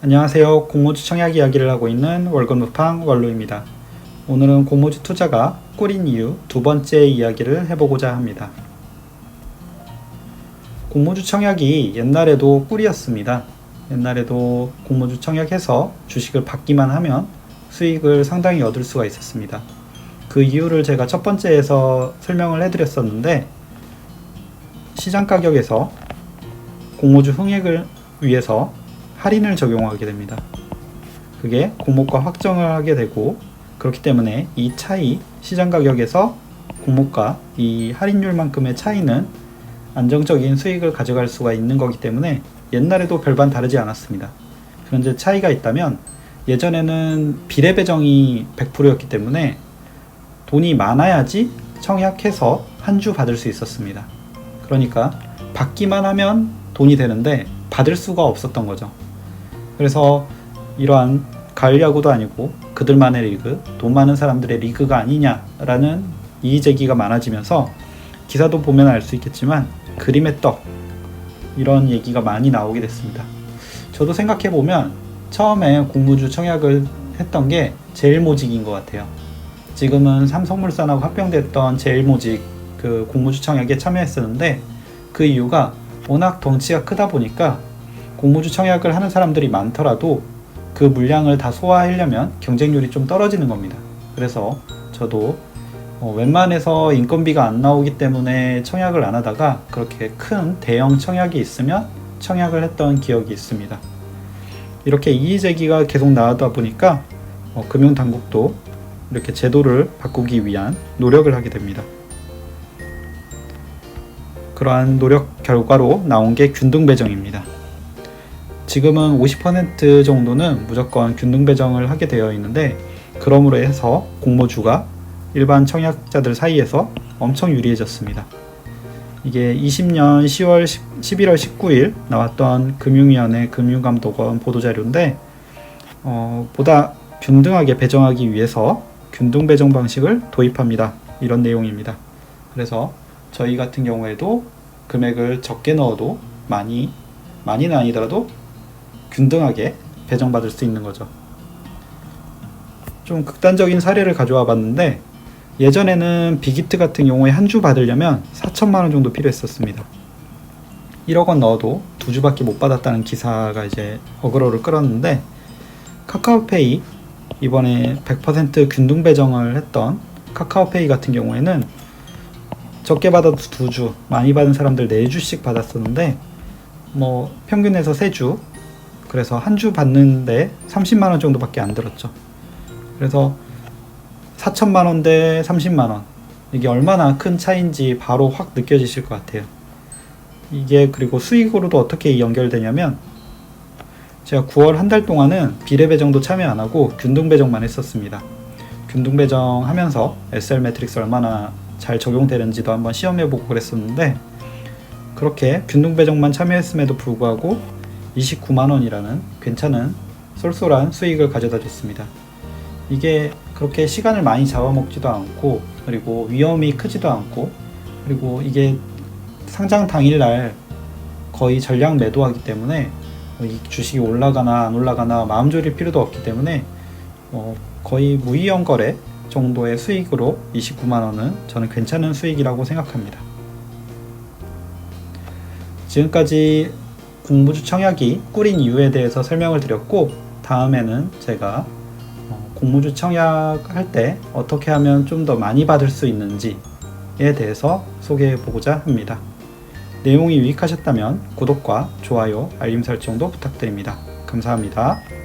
안녕하세요. 공모주 청약 이야기를 하고 있는 월급무팡 원로입니다. 오늘은 공모주 투자가 꿀인 이유 두 번째 이야기를 해보고자 합니다. 공모주 청약이 옛날에도 꿀이었습니다. 옛날에도 공모주 청약해서 주식을 받기만 하면 수익을 상당히 얻을 수가 있었습니다. 그 이유를 제가 첫 번째에서 설명을 해드렸었는데 시장 가격에서 공모주 흥액을 위해서 할인을 적용하게 됩니다. 그게 공모가 확정을 하게 되고 그렇기 때문에 이 차이 시장 가격에서 공모가 이 할인율만큼의 차이는 안정적인 수익을 가져갈 수가 있는 거기 때문에 옛날에도 별반 다르지 않았습니다. 그런데 차이가 있다면 예전에는 비례 배정이 100%였기 때문에 돈이 많아야지 청약해서 한 주 받을 수 있었습니다. 그러니까 받기만 하면 돈이 되는데 받을 수가 없었던 거죠. 그래서 이러한 가을 야구도 아니고 그들만의 리그, 돈 많은 사람들의 리그가 아니냐라는 이의 제기가 많아지면서 기사도 보면 알 수 있겠지만 그림의 떡 이런 얘기가 많이 나오게 됐습니다. 저도 생각해 보면 처음에 공무주 청약을 했던 게 제일모직인 것 같아요. 지금은 삼성물산하고 합병됐던 제일모직 그 공무주 청약에 참여했었는데 그 이유가 워낙 덩치가 크다 보니까 공모주 청약을 하는 사람들이 많더라도 그 물량을 다 소화하려면 경쟁률이 좀 떨어지는 겁니다. 그래서 저도 어, 웬만해서 인건비가 안 나오기 때문에 청약을 안 하다가 그렇게 큰 대형 청약이 있으면 청약을 했던 기억이 있습니다. 이렇게 이의 제기가 계속 나오다 보니까 어, 금융당국도 이렇게 제도를 바꾸기 위한 노력을 하게 됩니다. 그러한 노력 결과로 나온 게 균등 배정입니다. 지금은 50% 정도는 무조건 균등 배정을 하게 되어 있는데 그러므로 해서 공모주가 일반 청약자들 사이에서 엄청 유리해졌습니다. 이게 20년 10월 10, 11월 19일 나왔던 금융위원회 금융감독원 보도자료인데 어, 보다 균등하게 배정하기 위해서 균등 배정 방식을 도입합니다. 이런 내용입니다. 그래서 저희 같은 경우에도 금액을 적게 넣어도 많이 많이는 아니더라도 균등하게 배정받을 수 있는 거죠. 좀 극단적인 사례를 가져와 봤는데 예전에는 비기트 같은 경우에 한 주 받으려면 4천만 원 정도 필요했었습니다. 1억 원 넣어도 두 주밖에 못 받았다는 기사가 이제 어그로를 끌었는데 카카오페이 이번에 100% 균등 배정을 했던 카카오페이 같은 경우에는 적게 받아도 두 주, 많이 받은 사람들 네 주씩 받았었는데 뭐 평균에서 세 주, 그래서 한 주 받는데 30만 원 정도밖에 안 들었죠. 그래서 4천만 원대 30만 원 이게 얼마나 큰 차인지 바로 확 느껴지실 것 같아요. 이게 그리고 수익으로도 어떻게 연결되냐면 제가 9월 한 달 동안은 비례 배정도 참여 안 하고 균등 배정만 했었습니다. 균등 배정 하면서 SL 매트릭스 얼마나 잘 적용되는지도 한번 시험해 보고 그랬었는데 그렇게 균등 배정만 참여했음에도 불구하고 29만 원이라는 괜찮은 쏠쏠한 수익을 가져다 줬습니다. 이게 그렇게 시간을 많이 잡아먹지도 않고 그리고 위험이 크지도 않고 그리고 이게 상장 당일날 거의 전량 매도하기 때문에 이 주식이 올라가나 안 올라가나 마음 졸일 필요도 없기 때문에 어, 거의 무위험 거래 정도의 수익으로 29만 원은 저는 괜찮은 수익이라고 생각합니다. 지금까지 공부주 청약이 꿀인 이유에 대해서 설명을 드렸고 다음에는 제가 어, 공모주 청약 할 때 어떻게 하면 좀 더 많이 받을 수 있는지에 대해서 소개해 보고자 합니다. 내용이 유익하셨다면 구독과 좋아요, 알림 설정도 부탁드립니다. 감사합니다.